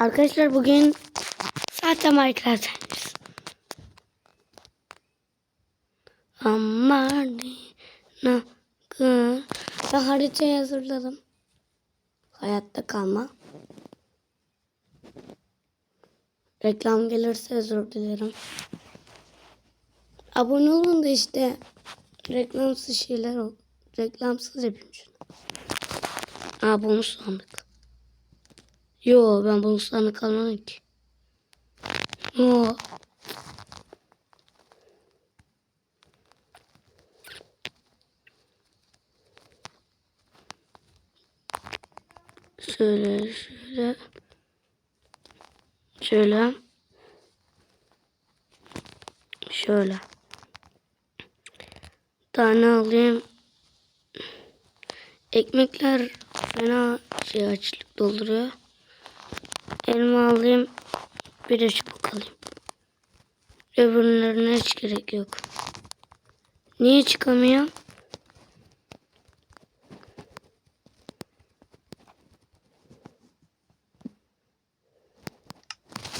Arkadaşlar bugün zaten Minecraft oynuyoruz. Aman ne Ben haritayı hazırladım. Hayatta kalma. Reklam gelirse özür dilerim. Abone olun da işte reklamsız şeyler ol. Reklamsız yapayım şunu. Aa bonus sandık. Yo ben bonuslarını kalmadım ki. Yo. Şöyle şöyle. Şöyle. Şöyle. Tane alayım. Ekmekler fena şey açlık dolduruyor. Elma alayım. Bir de çubuk alayım. Öbürlerine hiç gerek yok. Niye çıkamıyor?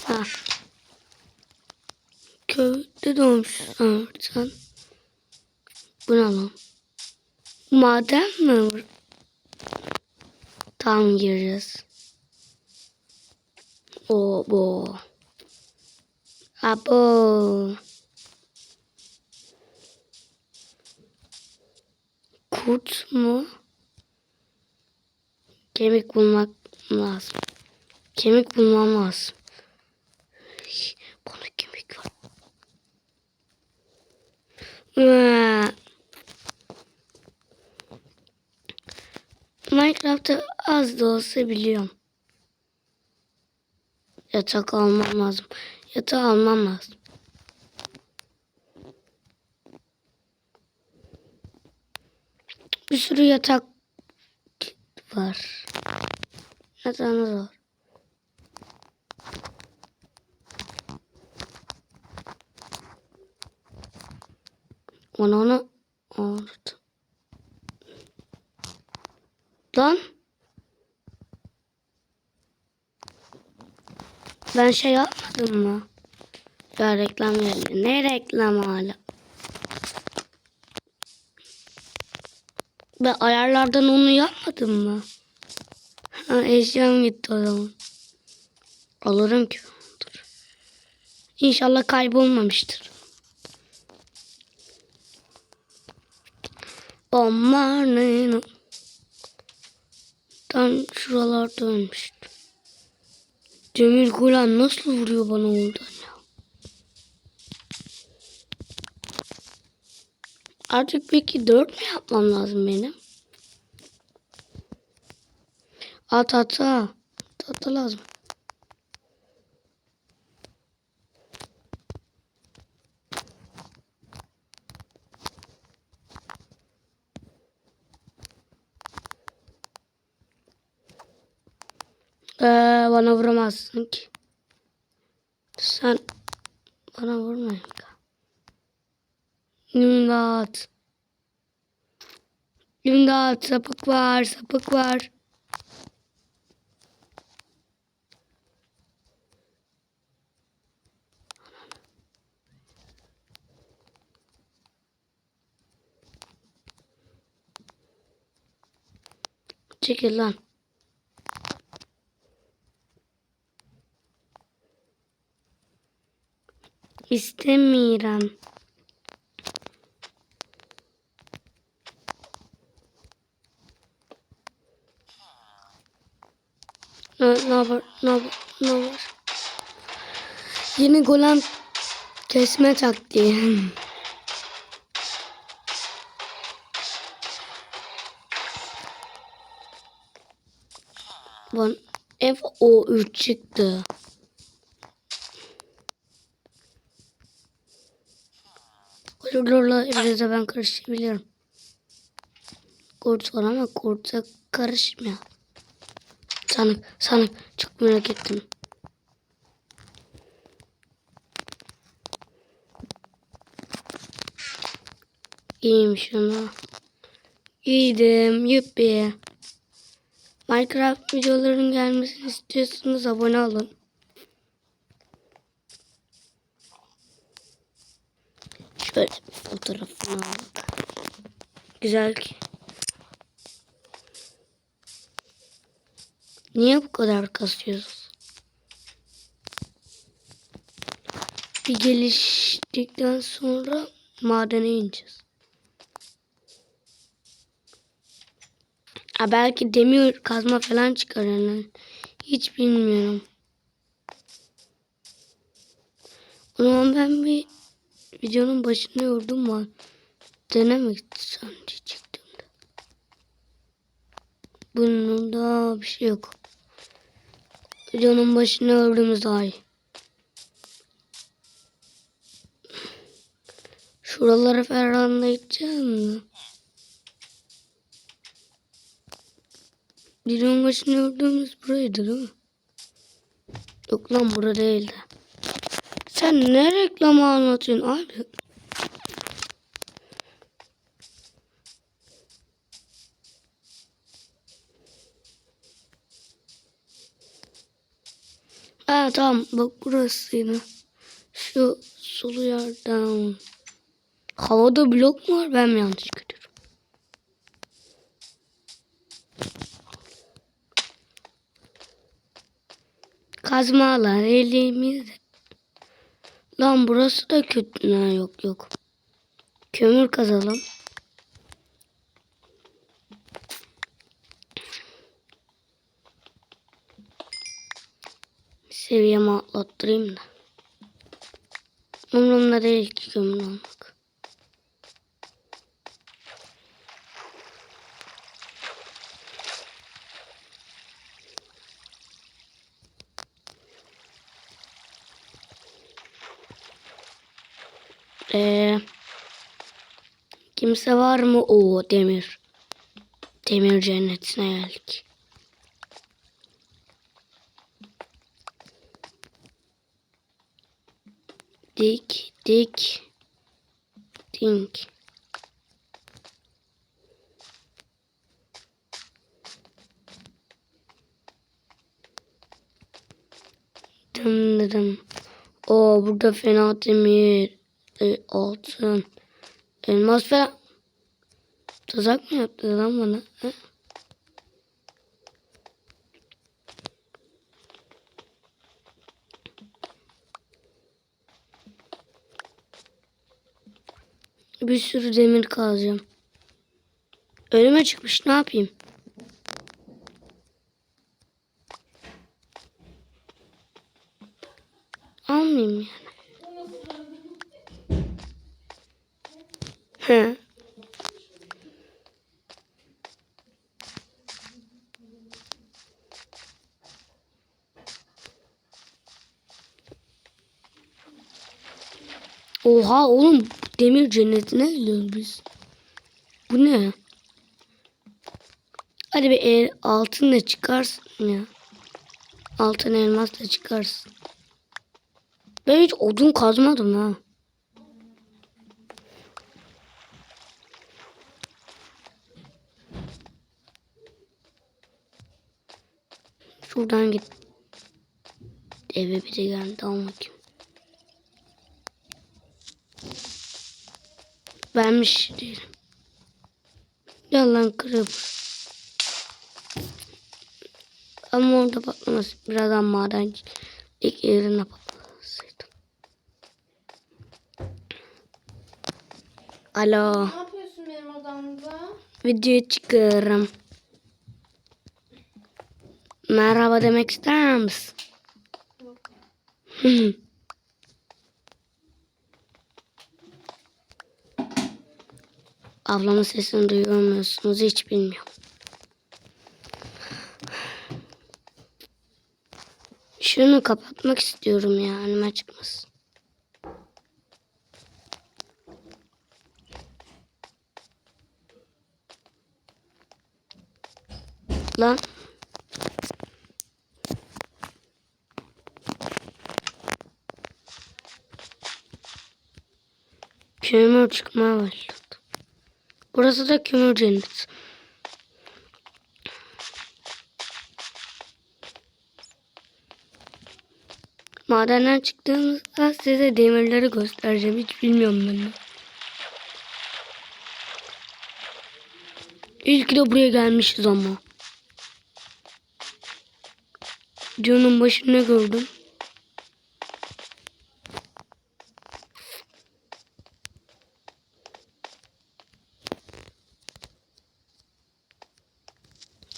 Ha. Köyde doğmuşsun sen. Bu ne lan? Mi? Tam gireceğiz. O bu. Abo. Kurt mu? Kemik bulmak lazım. Kemik bulmam lazım. Bana kemik var. Ee, Minecraft'ı az da olsa biliyorum. Yatak almam lazım. Yatağı almam lazım. Bir sürü yatak var. Yatağınız var. Onu onu unut. Lan. Ben şey yapmadım mı? Ya reklam geldi. Ne reklam hala? Ben ayarlardan onu yapmadım mı? Ha, eşyam gitti o zaman. Alırım ki. Dur. İnşallah kaybolmamıştır. Aman Tam şuralarda ölmüştü. Cemil Gulan nasıl vuruyor bana oradan ya? Artık peki dört mü yapmam lazım benim? At ata. Ata lazım. Ee, bana vuramazsın ki. Sen bana vurmayın. İmdat. İmdat sapık var sapık var. Çekil lan. İstemiyorum. Ne, ne yapar? Ne yapar? Ne var? Yeni golem kesme taktiği. Ban FO3 çıktı. Koridorla biraz ben karışabilirim. Kurt var ama kurta karışmıyor. Sanık, sanık. Çok merak ettim. Giyeyim şunu. Giydim. Yuppi. Minecraft videoların gelmesini istiyorsanız abone olun. Bir fotoğrafını aldık. Güzel ki. Niye bu kadar kasıyoruz? Bir geliştikten sonra madene ineceğiz. Ha belki demir kazma falan çıkar yani. Hiç bilmiyorum. O zaman ben bir videonun başında yordum var. Denemek istiyorum diyecektim de. Bunun da bir şey yok. Videonun başında gördüğümüz daha iyi. Şuralara falan da gideceğim? Videonun başında gördüğümüz buraydı değil mi? Yok lan bura değildi. Sen ne reklamı anlatıyorsun abi? Ha tamam bak burasıydı. Şu sulu yerden. Havada blok mu var ben mi yanlış görüyorum? Kazmalar elimizde. Lan burası da kötü. Ha, yok yok. Kömür kazalım. Seviyemi atlattırayım da. Umurumda değil ki kömür almak. Ee, kimse var mı? O demir. Demir cennetine geldik. Dik dik dink. Dım dım. Oo burada fena demir, e, altın, elmas falan. Tuzak mı yaptı lan bana? He? Bir sürü demir kazacağım. Önüme çıkmış ne yapayım? Almayayım yani. He. Oha oğlum demir cennetine gidiyoruz biz. Bu ne? Hadi bir el, altın da çıkarsın ya. Altın elmas da çıkarsın. Ben hiç odun kazmadım ha. Şuradan git. Eve biri geldi al bakayım. Benmiş değilim. Yalan kırıp. Ama orada patlaması birazdan maden ilk yerine patlasaydım. Alo. Ne yapıyorsun benim odamda? Video çıkarım. Merhaba demek ister misin? Yok. Ablamın sesini duyuyor musunuz hiç bilmiyorum. Şunu kapatmak istiyorum ya önüme çıkmasın. Lan. Kömür çıkmaya başladı. Burası da kömür cenneti. Madenden çıktığımızda size demirleri göstereceğim. Hiç bilmiyorum ben de. İyi ki de buraya gelmişiz ama. Canım başını gördüm.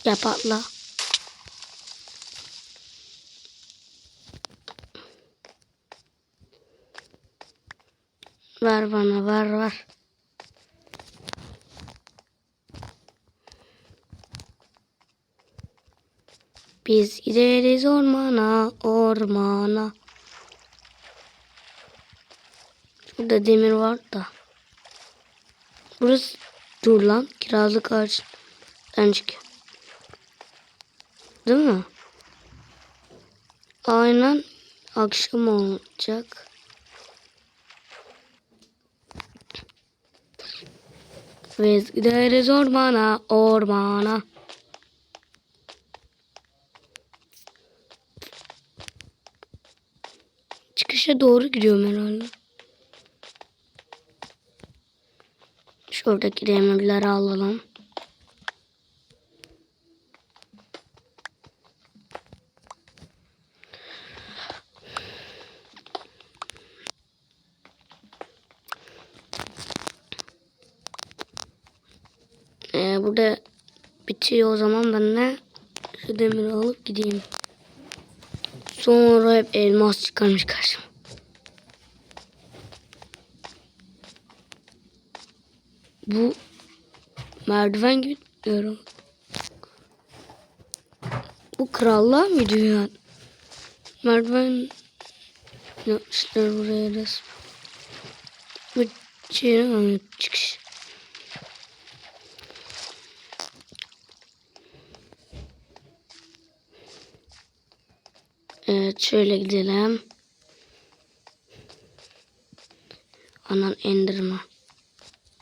Ya patla. Ver bana ver ver. Biz gideriz ormana ormana. Burada demir var da. Burası dur lan kirazlık ağaçtan çıkıyor. Değil mi? Aynen akşam olacak. Biz gideriz ormana, ormana. Çıkışa doğru gidiyorum herhalde. Şuradaki demirleri alalım. Ee, burada bitiyor o zaman ben de şu demiri alıp gideyim. Sonra hep elmas çıkarmış karşıma. Bu merdiven gibi diyorum. Bu krallığa mı yani? Merdiven yapmışlar buraya resmen. Bu şey çıkış. Evet şöyle gidelim. Anan Enderman.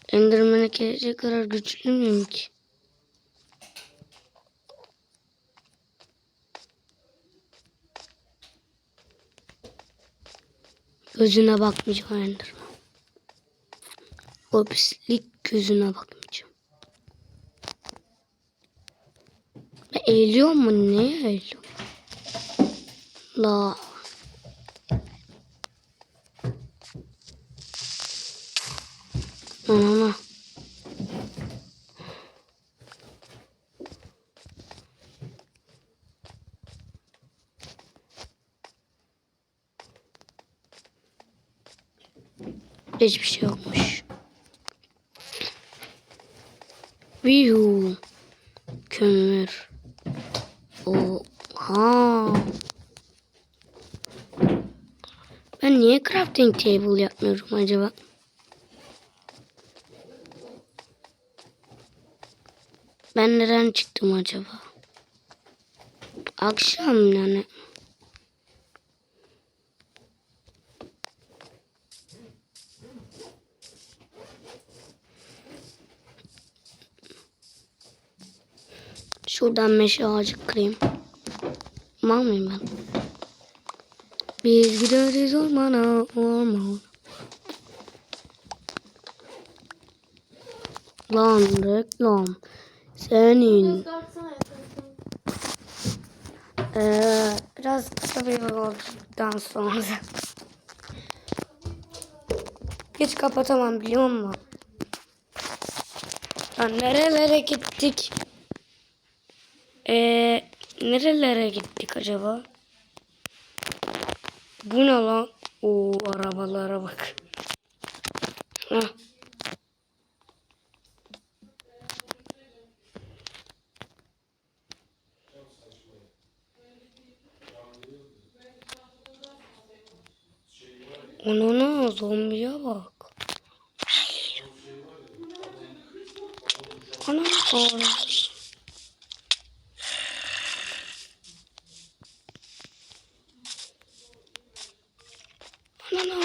Enderman'e gelecek kadar güçlü müyüm ki? Gözüne bakmayacağım Enderman. O pislik gözüne bakmayacağım. Ben eğiliyor mu? Neye eğiliyor? La. Ana. Hiçbir şey yokmuş. Viyu. Kömür. Oha. Ben niye crafting table yapmıyorum acaba? Ben neden çıktım acaba? Akşam yani. Şuradan meşe ağacı kırayım. Mal mıyım ben? Biz gideriz ormana, ormana. Lan reklam. Senin. Ee, biraz kısa bir yolculuktan sonra. Hiç kapatamam biliyor musun? Lan nerelere gittik? Ee, nerelere gittik acaba? Bu ne lan? Oo arabalara bak. Hah. Anana zombiye bak. Ana ana. Ana.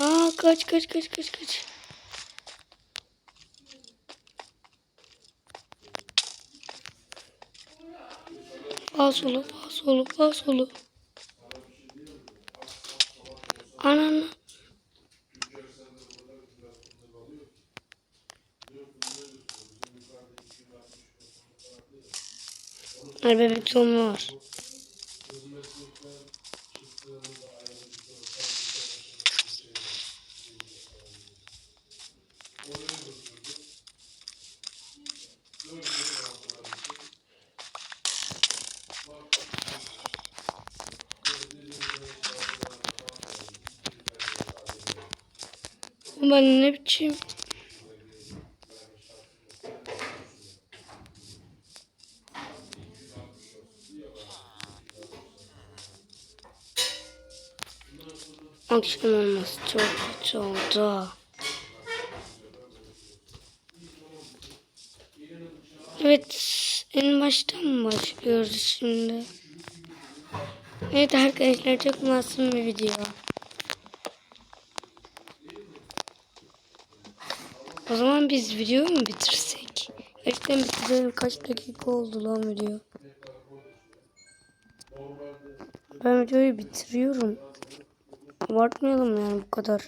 Aa kaç kaç kaç kaç kaç. Sağ solu, sağ solu, sağ solu. Ananı. Ay bebek sonu var. Ben ne biçim? Akşam çok kötü oldu. Evet, en baştan mı başlıyoruz şimdi? Evet arkadaşlar çok masum bir video. O zaman biz videoyu mu bitirsek? Gerçekten bitirelim. Kaç dakika oldu lan video? Ben videoyu bitiriyorum. Abartmayalım yani bu kadar.